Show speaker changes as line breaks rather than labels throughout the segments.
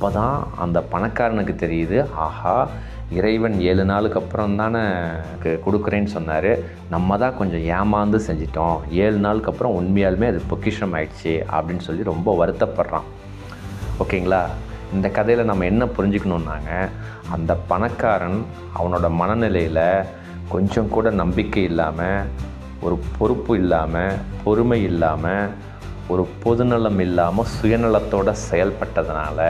அப்போ தான் அந்த பணக்காரனுக்கு தெரியுது ஆஹா இறைவன் ஏழு நாளுக்கு அப்புறம் தானே கொடுக்குறேன்னு சொன்னார். நம்ம தான் கொஞ்சம் ஏமாந்து செஞ்சிட்டோம். ஏழு நாளுக்கு அப்புறம் உண்மையாலுமே அது பொக்கிஷம் ஆயிடுச்சு அப்படின்னு சொல்லி ரொம்ப வருத்தப்படுறான். ஓகேங்களா? இந்த கதையில் நம்ம என்ன புரிஞ்சுக்கணுன்னாங்க அந்த பணக்காரன் அவனோட மனநிலையில் கொஞ்சம் கூட நம்பிக்கை இல்லாமல் ஒரு பொறுப்பு இல்லாமல் பொறுமை இல்லாமல் ஒரு பொதுநலம் இல்லாமல் சுயநலத்தோட செயல்பட்டதுனால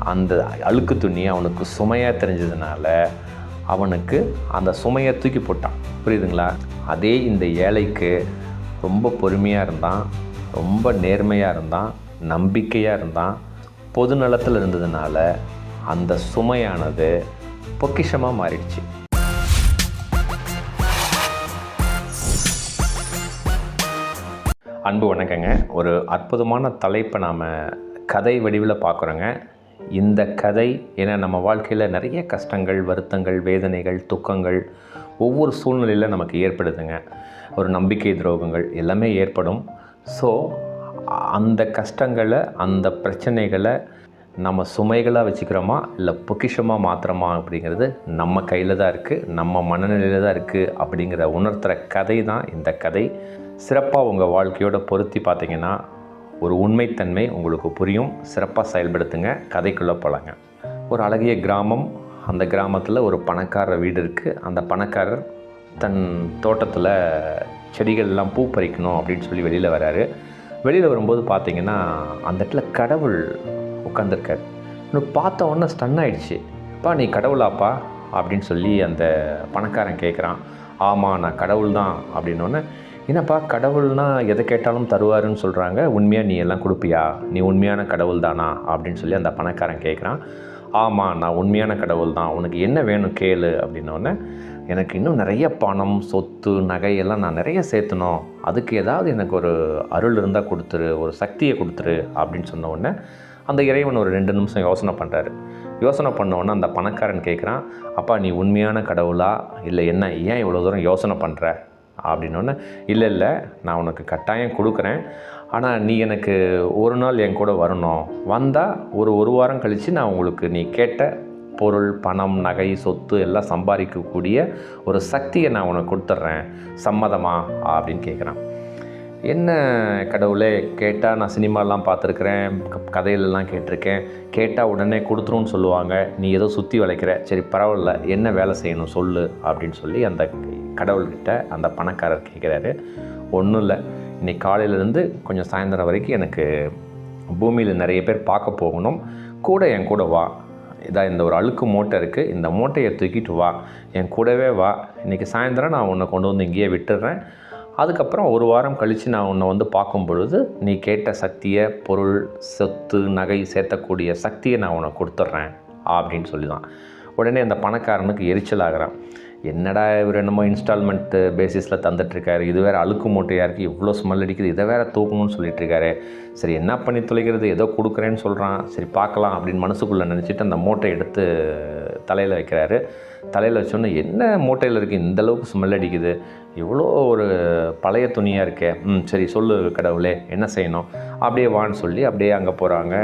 அந்த அழுக்கு துணி அவனுக்கு சுமையாக தெரிஞ்சதுனால அவனுக்கு அந்த சுமையை தூக்கி போட்டான். புரியுதுங்களா? அதே இந்த ஏழைக்கு ரொம்ப பொறுமையாக இருந்தான் ரொம்ப நேர்மையாக இருந்தான் நம்பிக்கையாக இருந்தான் பொது நலத்தில் இருந்ததுனால அந்த சுமையானது பொக்கிஷமாக மாறிடுச்சு. அன்பு வணக்கங்க. ஒரு அற்புதமான தலைப்பை நாம் கதை வடிவில் பார்க்குறோங்க. இந்த கதை ஏன்னா நம்ம வாழ்க்கையில் நிறைய கஷ்டங்கள் வருத்தங்கள் வேதனைகள் துக்கங்கள் ஒவ்வொரு சூழ்நிலையில் நமக்கு ஏற்படுதுங்க. ஒரு நம்பிக்கை துரோகங்கள் எல்லாமே ஏற்படும். ஸோ அந்த கஷ்டங்களை அந்த பிரச்சனைகளை நம்ம சுமைகளாக வச்சுக்கிறோமா? இல்லை பொக்கிஷமாக மாத்திரமா அப்படிங்கிறது நம்ம கையில் தான் இருக்குது நம்ம மனநிலையில் தான் இருக்குது அப்படிங்கிற உணர்த்துகிற கதை தான் இந்த கதை. சிறப்பாக உங்கள் வாழ்க்கையோட பொருத்தி பார்த்திங்கன்னா ஒரு உண்மைத்தன்மை உங்களுக்கு புரியும். சிறப்பாக செயல்படுத்துங்க. கதைக்குள்ளே போகலாங்க ஒரு அழகிய கிராமம். அந்த கிராமத்தில் ஒரு பணக்காரர் வீடு இருக்குது அந்த பணக்காரர் தன் தோட்டத்தில் செடிகள்லாம் பூ பறிக்கணும் அப்படின்னு சொல்லி வெளியில் வராரு. வெளியில் வரும்போது பார்த்தீங்கன்னா அந்த இடத்துல கடவுள் உட்காந்துருக்கார் இன்னும் பார்த்த உடனே ஸ்டன் ஆகிடுச்சு அப்பா நீ கடவுளாப்பா அப்படின்னு சொல்லி அந்த பணக்காரன் கேட்குறான் ஆமாம் நான் கடவுள் தான் அப்படின்னோடனே என்னப்பா கடவுள்னால் எதை கேட்டாலும் தருவாருன்னு சொல்கிறாங்க உண்மையாக நீ எல்லாம் கொடுப்பியா? நீ உண்மையான கடவுள் தானா? அப்படின்னு சொல்லி அந்த பணக்காரன் கேட்குறான் ஆமாம் நான் உண்மையான கடவுள் தான். உனக்கு என்ன வேணும் கேளு அப்படின்னோடனே எனக்கு இன்னும் நிறைய பணம் சொத்து நகையெல்லாம் நான் நிறைய சேர்த்தணும். அதுக்கு ஏதாவது எனக்கு ஒரு அருள் இருந்தால் கொடுத்துரு ஒரு சக்தியை கொடுத்துரு அப்படின்னு சொன்ன உடனே அந்த இறைவன் ஒரு ரெண்டு நிமிஷம் யோசனை பண்ணுறாரு யோசனை பண்ண உடனே அந்த பணக்காரன் கேட்குறான் அப்பா நீ உண்மையான கடவுளா? இல்லை என்ன ஏன் இவ்வளோ தூரம் யோசனை பண்ணுற அப்படின்னோடனே இல்லை இல்லை நான் உனக்கு கட்டாயம் கொடுக்குறேன். ஆனால் நீ எனக்கு ஒரு நாள் என் கூட வரணும். வந்தால் ஒரு ஒரு வாரம் கழித்து நான் உங்களுக்கு நீ கேட்ட பொருள் பணம் நகை சொத்து எல்லாம் சம்பாதிக்கக்கூடிய ஒரு சக்தியை நான் உனக்கு கொடுத்துட்றேன். சம்மதமா? அப்படின்னு கேட்குறான் என்ன கடவுளே கேட்டால் நான் சினிமாலாம் பார்த்துருக்குறேன் க- கதையிலலாம் கேட்டிருக்கேன் கேட்டால் உடனே கொடுத்துருன்னு சொல்லுவாங்க. நீ ஏதோ சுற்றி வளைக்கிற. சரி பரவாயில்ல என்ன வேலை செய்யணும் சொல்லு அப்படின்னு சொல்லி அந்த கடவுள்கிட்ட அந்த பணக்காரர் கேட்குறாரு. ஒன்றும் இல்லை இன்னைக்கு காலையிலேருந்து கொஞ்சம் சாயந்தரம் வரைக்கும் எனக்கு பூமியில் நிறைய பேர் பார்க்க போகணும். கூட என் கூட வா. இதாக இந்த ஒரு அழுக்கு மூட்டை இருக்குது இந்த மூட்டையை தூக்கிட்டு வா. என் கூடவே வா. இன்றைக்கி சாயந்தரம் நான் உன்னை கொண்டு வந்து இங்கேயே விட்டுடுறேன் அதுக்கப்புறம் ஒரு வாரம் கழித்து நான் உன்னை வந்து பார்க்கும் பொழுது நீ கேட்ட சக்தியை பொருள் சொத்து நகை சேர்த்தக்கூடிய சக்தியை நான் உனக்கு கொடுத்துட்றேன் அப்படின்னு சொல்லி தான் உடனே அந்த பணக்காரனுக்கு எரிச்சல் ஆகிறான். என்னடா இவர் என்னமோ இன்ஸ்டால்மெண்ட்டு பேசிஸில் தந்துட்டுருக்காரு இது வேறு அழுக்கு மூட்டையாக இருக்குது இவ்வளோ ஸ்மெல் அடிக்குது இதை வேறு தூக்கணும்னு சொல்லிட்டுருக்காரு. சரி என்ன பண்ணி தொலைக்கிறது ஏதோ கொடுக்குறேன்னு சொல்கிறான் சரி பார்க்கலாம் அப்படின்னு மனசுக்குள்ளே நினச்சிட்டு அந்த மூட்டை எடுத்து தலையில் வைக்கிறாரு. தலையில் வச்சோன்னே என்ன மூட்டையில் இருக்குது இந்த அளவுக்கு ஸ்மெல் அடிக்குது. இவ்வளோ ஒரு பழைய துணியாக இருக்கே. ம் சரி சொல்லு கடவுளே என்ன செய்யணும்? அப்படியே வான்னு சொல்லி அப்படியே அங்கே போகிறாங்க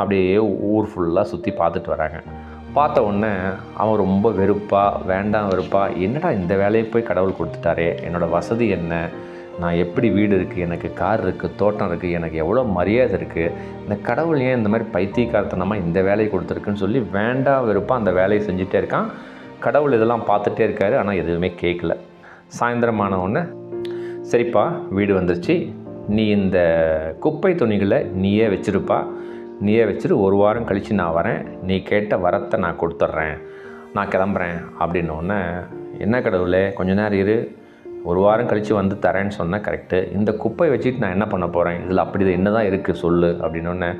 அப்படியே ஊர் ஃபுல்லாக சுற்றி பார்த்துட்டு வராங்க. பார்த்த உடனே அவன் ரொம்ப வெறுப்பாக வேண்டாம் வெறுப்பா. என்னடா இந்த வேலையை போய் கடவுள் கொடுத்துட்டாரே? என்னோடய வசதி என்ன? நான் எப்படி வீடு இருக்குது எனக்கு கார் இருக்குது தோட்டம் இருக்குது எனக்கு எவ்வளோ மரியாதை இருக்குது இந்த கடவுள் ஏன் இந்த மாதிரி பைத்தியக்காரத்தனமாக இந்த வேலையை கொடுத்துருக்குன்னு சொல்லி வேண்டாம் வெறுப்பாக அந்த வேலையை செஞ்சுட்டே இருக்கான். கடவுள் இதெல்லாம் பார்த்துட்டே இருக்காரு ஆனால் எதுவுமே கேட்கல சாயந்தரமான உடனே சரிப்பா வீடு வந்துருச்சு. நீ இந்த குப்பை துணிகளை நீயே வச்சிருப்பா. நீயே வச்சுட்டு ஒரு வாரம் கழித்து நான் வரேன். நீ கேட்ட வரத்தை நான் கொடுத்துட்றேன். நான் கிளம்புறேன் அப்படின்னோடனே என்ன கடவுளே கொஞ்ச நேரம் இரு. ஒரு வாரம் கழித்து வந்து தரேன்னு சொன்னேன் கரெக்டு இந்த குப்பை வச்சுட்டு நான் என்ன பண்ண போகிறேன் இதில் அப்படி என்ன தான் இருக்குது சொல்லு அப்படின்னோடனே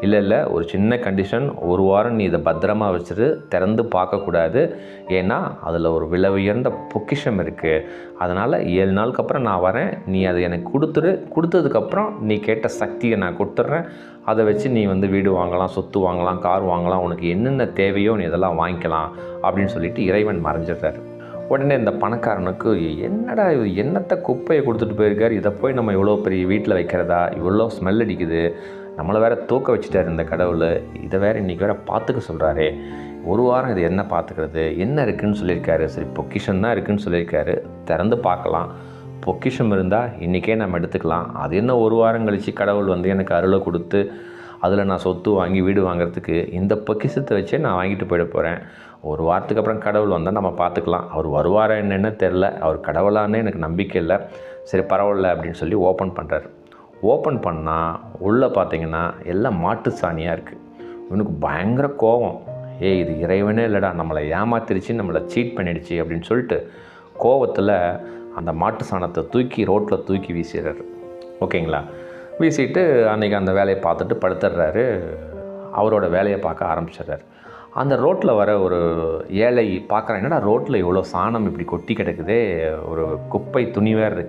இல்லை இல்லை ஒரு சின்ன கண்டிஷன் ஒரு வாரம் நீ இதை பத்திரமா வச்சுட்டு திறந்து பார்க்கக்கூடாது. ஏன்னா அதில் ஒரு விலை உயர்ந்த பொக்கிஷம் இருக்குது அதனால் ஏழு நாளுக்கு அப்புறம் நான் வரேன். நீ அதை எனக்கு கொடுத்துரு. கொடுத்ததுக்கப்புறம் நீ கேட்ட சக்தியை நான் கொடுத்துட்றேன். அதை வச்சு நீ வந்து வீடு வாங்கலாம் சொத்து வாங்கலாம் கார் வாங்கலாம் உனக்கு என்னென்ன தேவையோ நீ இதெல்லாம் வாங்கிக்கலாம் அப்படின்னு சொல்லிட்டு இறைவன் மறைஞ்சிடுறாரு. உடனே இந்த பணக்காரனுக்கு என்னடா இது? என்னத்தை குப்பையை கொடுத்துட்டு போயிருக்காரு? இதை போய் நம்ம இவ்வளோ பெரிய வீட்டில் வைக்கிறதா? இவ்வளோ ஸ்மெல் அடிக்குது. நம்மளை வேற தூக்க வச்சுட்டார் இந்த கடவுள். இதை வேற இன்றைக்கி வேற பார்த்துக்க சொல்கிறாரே ஒரு வாரம் இது என்ன பார்த்துக்கிறது? என்ன இருக்குதுன்னு சொல்லியிருக்காரு. சரி பொக்கிஷன் தான் இருக்குதுன்னு சொல்லியிருக்காரு. திறந்து பார்க்கலாம். பொக்கிஷம் இருந்தால் இன்றைக்கே நம்ம எடுத்துக்கலாம். அது என்ன ஒரு வாரம் கழித்து கடவுள் வந்து எனக்கு அருளை கொடுத்து அதில் நான் சொத்து வாங்கி வீடு வாங்குறதுக்கு இந்த பொக்கிஷத்தை வச்சே நான் வாங்கிட்டு போயிட போகிறேன் ஒரு வாரத்துக்கு அப்புறம் கடவுள் வந்தால் நம்ம பார்த்துக்கலாம். அவர் வருவாரா என்னென்னு தெரில அவர் கடவுளான்னு எனக்கு நம்பிக்கை இல்லை. சரி பரவாயில்ல அப்படின்னு சொல்லி ஓப்பன் பண்ணுறாரு ஓப்பன் பண்ணால் உள்ளே பார்த்தீங்கன்னா எல்லாம் மாட்டு சாணியாக இருக்குது. இவனுக்கு பயங்கர கோபம் ஏய் இது இறைவனே இல்லைடா நம்மளை ஏமாத்திருச்சு நம்மளை சீட் பண்ணிடுச்சு அப்படின்னு சொல்லிட்டு கோவத்தில் அந்த மாட்டு சாணத்தை தூக்கி ரோட்டில் தூக்கி வீசிடுறாரு. ஓகேங்களா? வீசிட்டு அன்றைக்கி அந்த வேலையை பார்த்துட்டு படுத்துடுறாரு. அவரோட வேலையை பார்க்க ஆரம்பிச்சிடுறாரு. அந்த ரோட்டில் வர ஒரு ஏழை பார்க்குறேன் என்னடா ரோட்டில் இவ்வளோ சாணம் இப்படி கொட்டி கிடக்குதே ஒரு குப்பை துணி வேறு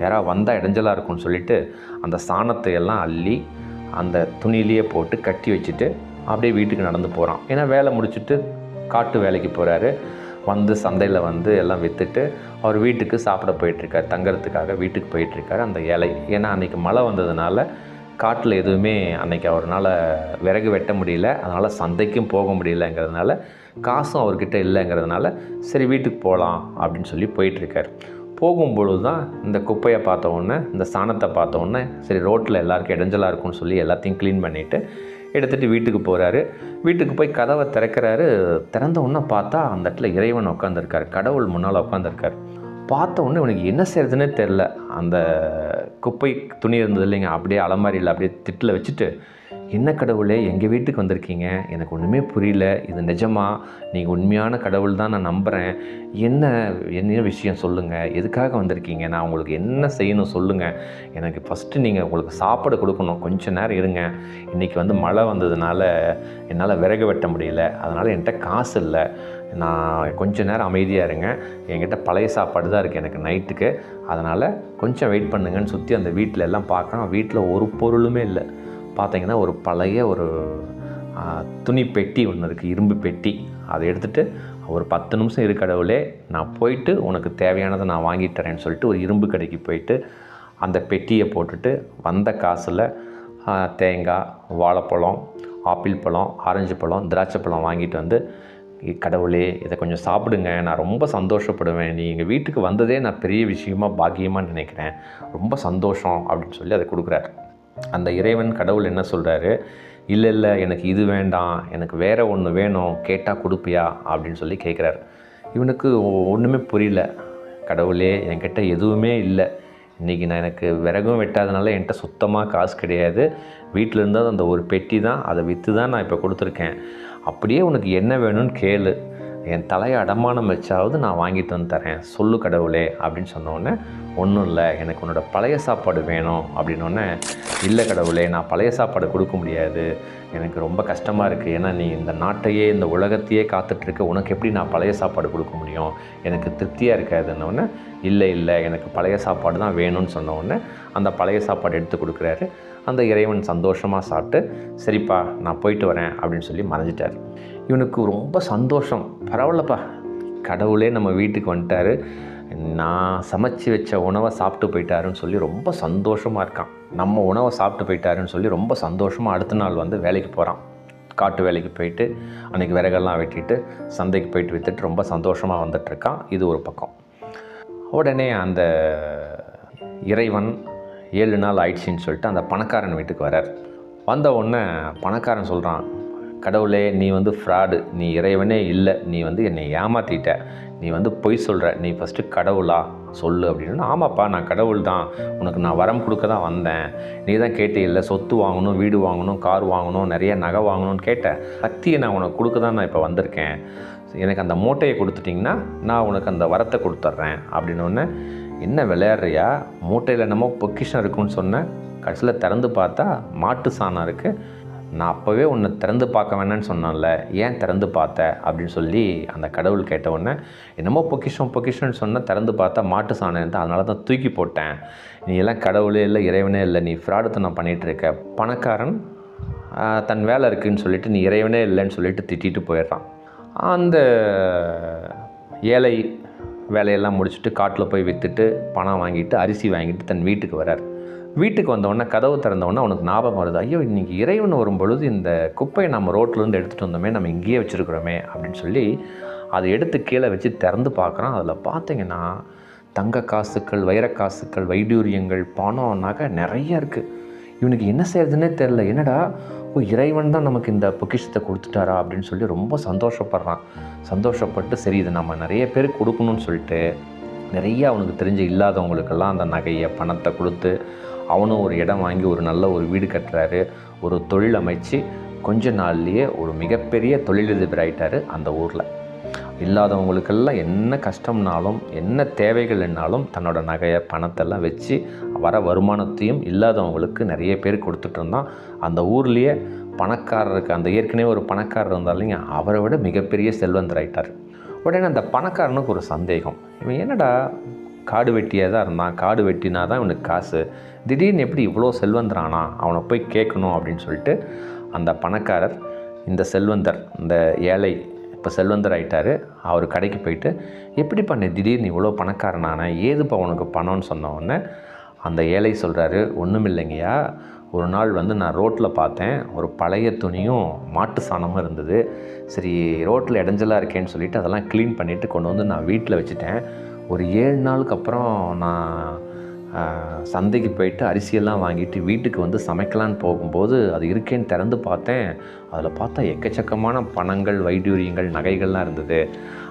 யாராவது வந்தால் இடைஞ்சலாக இருக்கும்னு சொல்லிட்டு அந்த சாணத்தை எல்லாம் அள்ளி அந்த துணியிலேயே போட்டு கட்டி வச்சுட்டு அப்படியே வீட்டுக்கு நடந்து போகிறான் ஏன்னா வேலை முடிச்சுட்டு காட்டு வேலைக்கு போகிறாரு வந்து சந்தையில் வந்து எல்லாம் விற்றுட்டு அவர் வீட்டுக்கு சாப்பிட போயிட்டுருக்காரு. தங்கிறதுக்காக வீட்டுக்கு போயிட்டுருக்காரு அந்த ஏழை. ஏன்னா அன்றைக்கி மழை வந்ததுனால காட்டில் எதுவுமே அன்றைக்கி அவரால் விறகு வெட்ட முடியல. அதனால் சந்தைக்கும் போக முடியலங்கிறதுனால காசும் அவர்கிட்ட இல்லைங்கிறதுனால சரி வீட்டுக்கு போகலாம் அப்படின்னு சொல்லி போயிட்டுருக்காரு. போகும்பொழுது தான் இந்த குப்பையை பார்த்த உடனே இந்த சாணத்தை பார்த்த உடனே சரி ரோட்டில் எல்லாருக்கும் இடைஞ்சலாக இருக்கும்னு சொல்லி எல்லாத்தையும் க்ளீன் பண்ணிவிட்டு எடுத்துகிட்டு வீட்டுக்கு போகிறாரு வீட்டுக்கு போய் கதவை திறக்கிறாரு. திறந்த உடனே பார்த்தா அந்த இடத்துல இறைவன் உட்காந்துருக்காரு கடவுள் முன்னால் உட்காந்துருக்காரு பார்த்த உடனே இவனுக்கு என்ன செய்யறதுன்னே தெரில அந்த குப்பை துணி இருந்தது இல்லைங்க அப்படியே அலமாரியில் அப்படியே திட்டில் வச்சுட்டு என்ன கடவுளே எங்கள் வீட்டுக்கு வந்திருக்கீங்க? எனக்கு ஒன்றுமே புரியல. இது நிஜமா? நீங்கள் உண்மையான கடவுள் தான் நான் நம்புகிறேன் என்ன என்ன விஷயம் சொல்லுங்கள் எதுக்காக வந்திருக்கீங்க? நான் உங்களுக்கு என்ன செய்யணும் சொல்லுங்கள் எனக்கு ஃபஸ்ட்டு நீங்கள் உங்களுக்கு சாப்பாடு கொடுக்கணும். கொஞ்சம் நேரம் இருங்க. இன்றைக்கி வந்து மழை வந்ததுனால என்னால் விறகு வெட்ட முடியல. அதனால் என்கிட்ட காசு இல்லை. நான் கொஞ்ச நேரம் அமைதியாக இருங்க. என்கிட்ட பழைய சாப்பாடு தான் இருக்குது எனக்கு நைட்டுக்கு. அதனால் கொஞ்சம் வெயிட் பண்ணுங்கன்னு சுற்றி அந்த வீட்டில் எல்லாம் பார்க்கணும். வீட்டில் ஒரு பொருளுமே இல்லை. பார்த்தீங்கன்னா ஒரு பழைய ஒரு துணி பெட்டி ஒன்று இருக்குது இரும்பு பெட்டி. அதை எடுத்துகிட்டு ஒரு பத்து நிமிஷம் இரு கடவுளே நான் போயிட்டு உனக்கு தேவையானதை நான் வாங்கிட்டு தரேன்னு சொல்லிட்டு ஒரு இரும்பு கடைக்கு போயிட்டு அந்த பெட்டியை போட்டுட்டு வந்த காசில் தேங்காய் வாழைப்பழம் ஆப்பிள் பழம் ஆரஞ்சு பழம் திராட்சை பழம் வாங்கிட்டு வந்து கடவுளே இதை கொஞ்சம் சாப்பிடுங்க நான் ரொம்ப சந்தோஷப்படுவேன். நீ எங்கள் வீட்டுக்கு வந்ததே நான் பெரிய விஷயமா பாக்கியமாக நினைக்கிறேன். ரொம்ப சந்தோஷம் அப்படின்னு சொல்லி அதை கொடுக்குறாரு. அந்த இறைவன் கடவுள் என்ன சொல்கிறாரு இல்லை இல்லை எனக்கு இது வேண்டாம். எனக்கு வேறு ஒன்று வேணும். கேட்டால் கொடுப்பியா? அப்படின்னு சொல்லி கேட்குறாரு இவனுக்கு ஒன்றுமே புரியல. கடவுளே என்கிட்ட எதுவுமே இல்லை. இன்றைக்கி நான் எனக்கு விறகும் வெட்டாதனால என்கிட்ட சுத்தமாக காசு கிடையாது. வீட்டில் இருந்தால் அந்த ஒரு பெட்டி தான். அதை விற்று தான் நான் இப்போ கொடுத்துருக்கேன். அப்படியே உனக்கு என்ன வேணும்னு கேளு. என் தலையை அடமானம் வச்சாவது நான் வாங்கிட்டு வந்து தரேன். சொல்லு கடவுளே அப்படின்னு சொன்னோடனே ஒன்றும் இல்லை எனக்கு உன்னோட பழைய சாப்பாடு வேணும். அப்படின்னோடனே இல்லை கடவுளே நான் பழைய சாப்பாடு கொடுக்க முடியாது. எனக்கு ரொம்ப கஷ்டமாக இருக்குது ஏன்னா நீ இந்த நாட்டையே இந்த உலகத்தையே காத்துட்ருக்க. உனக்கு எப்படி நான் பழைய சாப்பாடு கொடுக்க முடியும்? எனக்கு திருப்தியாக இருக்காதுன்னொடனே இல்லை இல்லை எனக்கு பழைய சாப்பாடு தான் வேணும்னு சொன்னோடனே அந்த பழைய சாப்பாடு எடுத்து கொடுக்குறாரு. அந்த இறைவன் சந்தோஷமாக சாப்பிட்டு சரிப்பா நான் போயிட்டு வரேன். அப்படின்னு சொல்லி மறைஞ்சிட்டார். இவனுக்கு ரொம்ப சந்தோஷம். பரவாயில்லப்பா. கடவுளே நம்ம வீட்டுக்கு வந்துட்டாரு. நான் சமைச்சு வச்ச உணவை சாப்பிட்டு போயிட்டாருன்னு சொல்லி ரொம்ப சந்தோஷமாக இருக்கான். நம்ம உணவை சாப்பிட்டு போயிட்டாருன்னு சொல்லி ரொம்ப சந்தோஷமாக அடுத்த நாள் வந்து வேலைக்கு போகிறான் காட்டு வேலைக்கு போயிட்டு அன்றைக்கி விறகெல்லாம் வெட்டிட்டு சந்தைக்கு போயிட்டு விற்றுட்டு ரொம்ப சந்தோஷமாக வந்துட்டுருக்கான் இது ஒரு பக்கம். உடனே அந்த இறைவன் ஏழு நாள் ஆயிடுச்சின்னு சொல்லிட்டு அந்த பணக்காரன் வீட்டுக்கு வரார். வந்த உடனே பணக்காரன் சொல்கிறான் கடவுளே நீ வந்து ஃப்ராடு நீ இறைவனே இல்லை நீ வந்து என்னை ஏமாற்றிட்ட நீ வந்து பொய் சொல்கிற நீ ஃபஸ்ட்டு கடவுளா சொல்லு அப்படின்னு. ஆமாப்பா நான் கடவுள் தான். உனக்கு நான் வரம் கொடுக்க தான் வந்தேன். நீ தான் கேட்டே இல்லை சொத்து வாங்கணும் வீடு வாங்கணும் கார் வாங்கணும் நிறைய நகை வாங்கணும்னு கேட்டேன் சக்தியை நான் உனக்கு கொடுக்க தான் நான் இப்போ வந்திருக்கேன். எனக்கு அந்த மூட்டையை கொடுத்துட்டிங்கன்னா நான் உனக்கு அந்த வரத்தை கொடுத்துட்றேன் அப்படின்னோடனே என்ன விளையாடுறியா? மூட்டையில் என்னமோ பொக்கிஷம் இருக்குன்னு சொன்னேன் கடைசியில் திறந்து பார்த்தா மாட்டு சாணம் இருக்குது நான் அப்போவே உன்னை திறந்து பார்க்க வேணான்னு சொன்னேன்ல ஏன் திறந்து பார்த்த? அப்படின்னு சொல்லி அந்த கடவுள் கேட்ட உடனே என்னமோ பொக்கிஷம் பொக்கிஷம்னு சொன்னால் திறந்து பார்த்தா மாட்டு சாணம் இருந்தால் அதனால தான் தூக்கி போட்டேன். நீ எல்லாம் கடவுளே இல்லை இறைவனே இல்லை நீ ஃப்ராடுத்தனம் பண்ணிகிட்டு இருக்க. பணக்காரன் தன் வேலை இருக்குதுன்னு சொல்லிட்டு நீ இறைவனே இல்லைன்னு சொல்லிட்டு திட்டிட்டு போயிடுறான். அந்த ஏழை வேலையெல்லாம் முடிச்சுட்டு காட்டில் போய் விற்றுட்டு பணம் வாங்கிட்டு அரிசி வாங்கிட்டு தன் வீட்டுக்கு வரார் வீட்டுக்கு வந்தவொடனே கதவு திறந்தவொடனே அவனுக்கு ஞாபகம் வருது. ஐயோ இன்றைக்கி இறைவன் வரும் பொழுது இந்த குப்பையை நம்ம ரோட்லேருந்து எடுத்துகிட்டு வந்தோமே நம்ம இங்கேயே வச்சுருக்குறோமே அப்படின்னு சொல்லி அதை எடுத்து கீழே வச்சு திறந்து பார்க்குறான். அதில் பார்த்தீங்கன்னா தங்க காசுக்கள் வைர காசுக்கள் வைடூரியங்கள் பணம் நகை நிறைய இருக்குது இவனுக்கு என்ன செய்யறதுன்னே தெரில என்னடா ஓ இறைவன் தான் நமக்கு இந்த பொக்கிஷத்தை கொடுத்துட்டாரா அப்படின்னு சொல்லி ரொம்ப சந்தோஷப்படுறான். சந்தோஷப்பட்டு சரி இதை நம்ம நிறைய பேருக்கு கொடுக்கணும்னு சொல்லிட்டு நிறைய அவனுக்கு தெரிஞ்ச இல்லாதவங்களுக்கெல்லாம் அந்த நகையை பணத்தை கொடுத்து அவனும் ஒரு இடம் வாங்கி ஒரு நல்ல ஒரு வீடு கட்டுறாரு. ஒரு தொழில் அமைச்சு கொஞ்ச நாள்லேயே ஒரு மிகப்பெரிய தொழிலதிபர் ஆகிட்டார் அந்த ஊரில். இல்லாதவங்களுக்கெல்லாம் என்ன கஷ்டம்னாலும் என்ன தேவைகள்னாலும் தன்னோட நகையை பணத்தெல்லாம் வச்சு வர வருமானத்தையும் இல்லாதவங்களுக்கு நிறைய பேர் கொடுத்துட்டு இருந்தான். அந்த ஊர்லேயே பணக்காரருக்கு அந்த ஏற்கனவே ஒரு பணக்காரர் இருந்தார் இல்லைங்க அவரை விட மிகப்பெரிய செல்வந்தர் ஆகிட்டார் உடனே அந்த பணக்காரனுக்கு ஒரு சந்தேகம். இவன் என்னடா காடு வெட்டியாக தான் இருந்தான் காடு வெட்டினா தான் இவனுக்கு காசு திடீர்னு எப்படி இவ்வளோ செல்வந்தரானா? அவனை போய் கேட்கணும் அப்படின்னு சொல்லிட்டு அந்த பணக்காரர் இந்த செல்வந்தர் இந்த ஏழை இப்போ செல்வந்தர் ஆகிட்டார் அவர் கடைக்கு போயிட்டு எப்படி பண்ண திடீர்னு இவ்வளோ பணக்காரனான? ஏதுப்பா உனக்கு பணம்னு சொன்ன அந்த ஏழை சொல்கிறாரு ஒன்றும் இல்லைங்கய்யா. ஒரு நாள் வந்து நான் ரோட்டில் பார்த்தேன். ஒரு பழைய துணியும் மாட்டு சாணமும் இருந்தது. சரி ரோட்டில் இடைஞ்சலாக இருக்கேன்னு சொல்லிட்டு அதெல்லாம் க்ளீன் பண்ணிவிட்டு கொண்டு வந்து நான் வீட்டில் வச்சுட்டேன். ஒரு ஏழு நாளுக்கு அப்புறம் நான் சந்தைக்கு போயிட்டு அரிசியெல்லாம் வாங்கிட்டு வீட்டுக்கு வந்து சமைக்கலான்னு போகும்போது அது இருக்கேன்னு திறந்து பார்த்தேன். அதில் பார்த்தா எக்கச்சக்கமான பணங்கள் வைடூரியங்கள் நகைகள்லாம் இருந்தது.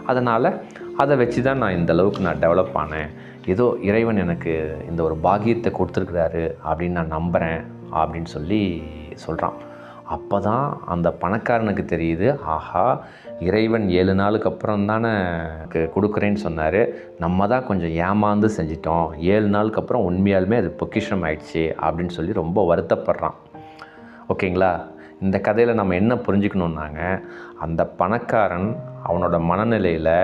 அதனால் அதை வச்சு தான் நான் இந்த அளவுக்கு நான் டெவலப் ஆனேன். ஏதோ இறைவன் எனக்கு இந்த ஒரு பாக்கியத்தை கொடுத்துருக்குறாரு அப்படின்னு நான் நம்புகிறேன் அப்படின்னு சொல்லி சொல்கிறான் அப்போ தான் அந்த பணக்காரனுக்கு தெரியுது ஆஹா இறைவன் ஏழு நாளுக்கு அப்புறம் தானே கொடுக்குறேன்னு சொன்னார். நம்ம தான் கொஞ்சம் ஏமாந்து செஞ்சிட்டோம். ஏழு நாளுக்கு அப்புறம் உண்மையாலுமே அது பொக்கிஷம் ஆயிடுச்சு அப்படின்னு சொல்லி ரொம்ப வருத்தப்படுறான். ஓகேங்களா? இந்த கதையில் நம்ம என்ன புரிஞ்சுக்கணுன்னாங்க அந்த பணக்காரன் அவனோட மனநிலையில்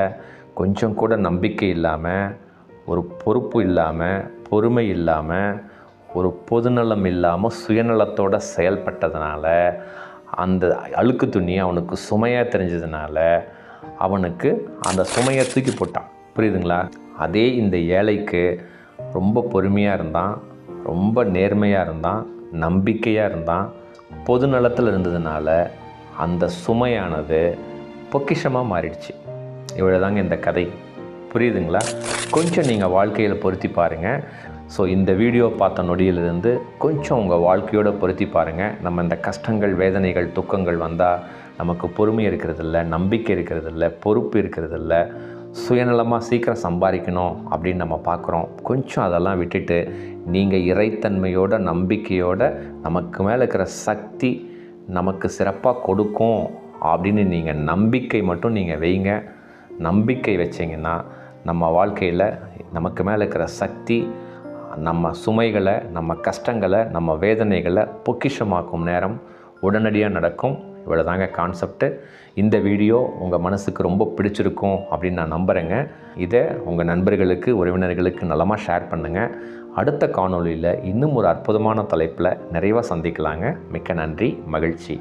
கொஞ்சம் கூட நம்பிக்கை இல்லாமல் ஒரு பொறுப்பு இல்லாமல் பொறுமை இல்லாமல் ஒரு பொதுநலம் இல்லாமல் சுயநலத்தோடு செயல்பட்டதுனால அந்த அழுக்கு துணி அவனுக்கு சுமையாக தெரிஞ்சதுனால அவனுக்கு அந்த சுமையை தூக்கி போட்டான். புரியுதுங்களா? அதே இந்த ஏழைக்கு ரொம்ப பொறுமையாக இருந்தான் ரொம்ப நேர்மையாக இருந்தான் நம்பிக்கையாக இருந்தான் பொதுநலத்தில் இருந்ததுனால அந்த சுமையானது பொக்கிஷமாக மாறிடுச்சு. இவ்வளோதாங்க இந்த கதை. புரியுதுங்களா? கொஞ்சம் நீங்கள் வாழ்க்கையில் பொருத்தி பாருங்கள் ஸோ இந்த வீடியோ பார்த்த நொடியிலிருந்து கொஞ்சம் உங்கள் வாழ்க்கையோட பொருத்தி பாருங்கள் நம்ம இந்த கஷ்டங்கள் வேதனைகள் துக்கங்கள் வந்தால் நமக்கு பொறுமை இருக்கிறதில்ல நம்பிக்கை இருக்கிறதில்ல பொறுப்பு இருக்கிறதில்ல. சுயநலமாக சீக்கிரம் சம்பாதிக்கணும் அப்படின்னு நம்ம பார்க்குறோம். கொஞ்சம் அதெல்லாம் விட்டுட்டு நீங்கள் இறைத்தன்மையோட நம்பிக்கையோட நமக்கு மேலே இருக்கிற சக்தி நமக்கு சிறப்பாக கொடுக்கும் அப்படின்னு நீங்கள் நம்பிக்கை மட்டும் நீங்கள் வைங்க. நம்பிக்கை வச்சிங்கன்னா நம்ம வாழ்க்கையில் நமக்கு மேலே இருக்கிற சக்தி நம்ம சுமைகளை நம்ம கஷ்டங்களை நம்ம வேதனைகளை பொக்கிஷமாக்கும் நேரம் உடனடியாக நடக்கும். இவ்வளோதாங்க கான்செப்ட்டு இந்த வீடியோ உங்கள் மனசுக்கு ரொம்ப பிடிச்சிருக்கும் அப்படின்னு நான் நம்புகிறேங்க இதை உங்கள் நண்பர்களுக்கு உறவினர்களுக்கு நலமாக ஷேர் பண்ணுங்கள் அடுத்த காணொளியில் இன்னும் ஒரு அற்புதமான தலைப்பில் நிறைவாக சந்திக்கலாங்க. மிக்க நன்றி மகிழ்ச்சி.